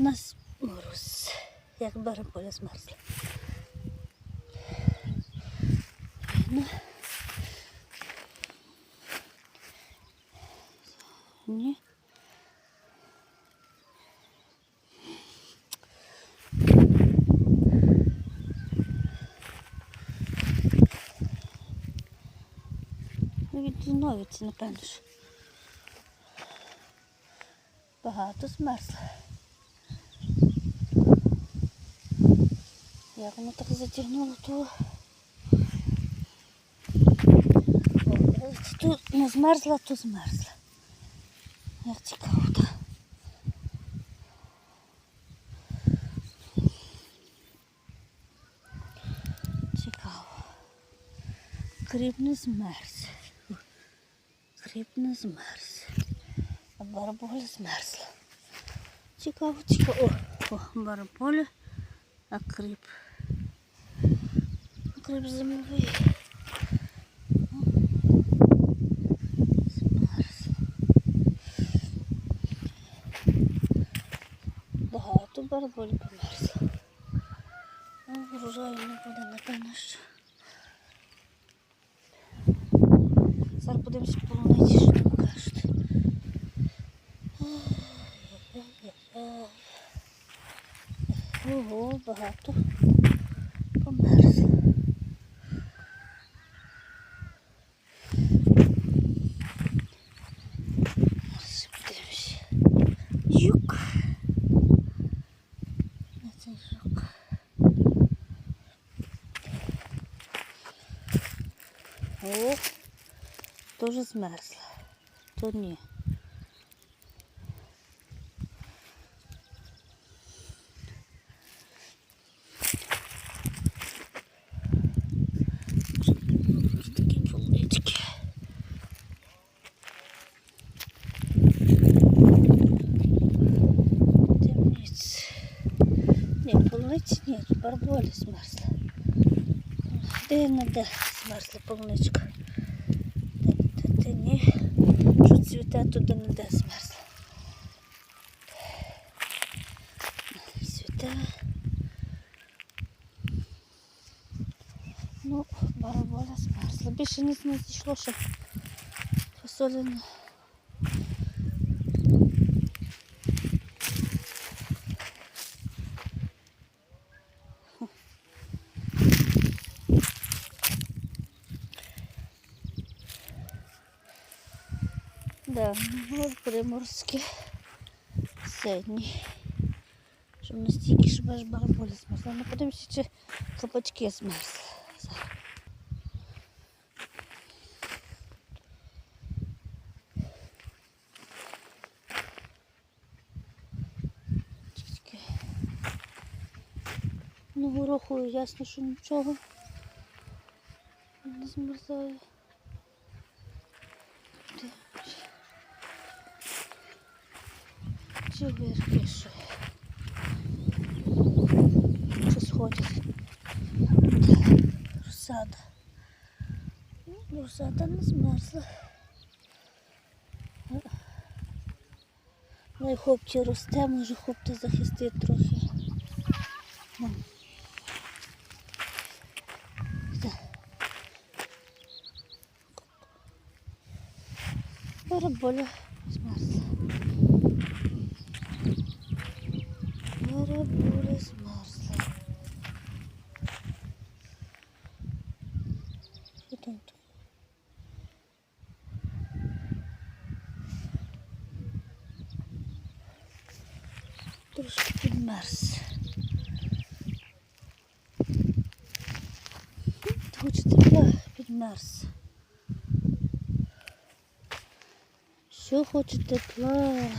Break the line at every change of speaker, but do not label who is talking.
У нас мороз, як бараболя змерзла. Ну. Ні. Відновиться, напевно. Багато змерзло. Як воно так затягнуло, то тут не змерзла, то змерзла. Як цікаво, так. Цікаво. Кріп не змерз. Кріп не змерз. А бараболя змерзла. Цікаво, цікаво. О, о бараболя, а кріп. Зимовий. Змерз. Багато бараболі померзло. А врожаю не буде, напевно, що. Зараз подивимося по полуниці, що там кажуть. Ого, багато померзло. Зараз подивимося. Юк. Де цей жук? О, Тоже змерзла. То ні. Ні, полуниці ні, барболі змерзла. Не де змерзла полуничка. Де, ні. Що цвіте, туди не де змерзла. Цвіте. Ну, бараболя змерзла. Більше ніч не зійшло, що фасоля Да, ну, приморські сьогодні. Щоб настільки, щоб аж бараболі змерзла. Ну, подивимося, чи кабачки змерзли. Ну, гороху ясно, що нічого не змерзає. Чи вірки що? Чи сходять? Розсада. Ну, Розсада не змерзла. Ну і хопті росте, може хопти захистить трохи. Ну. Бараболя змерзла. Там тут? Трошки підмерз. Хоче тепла, підмерз. Що хоче тепла?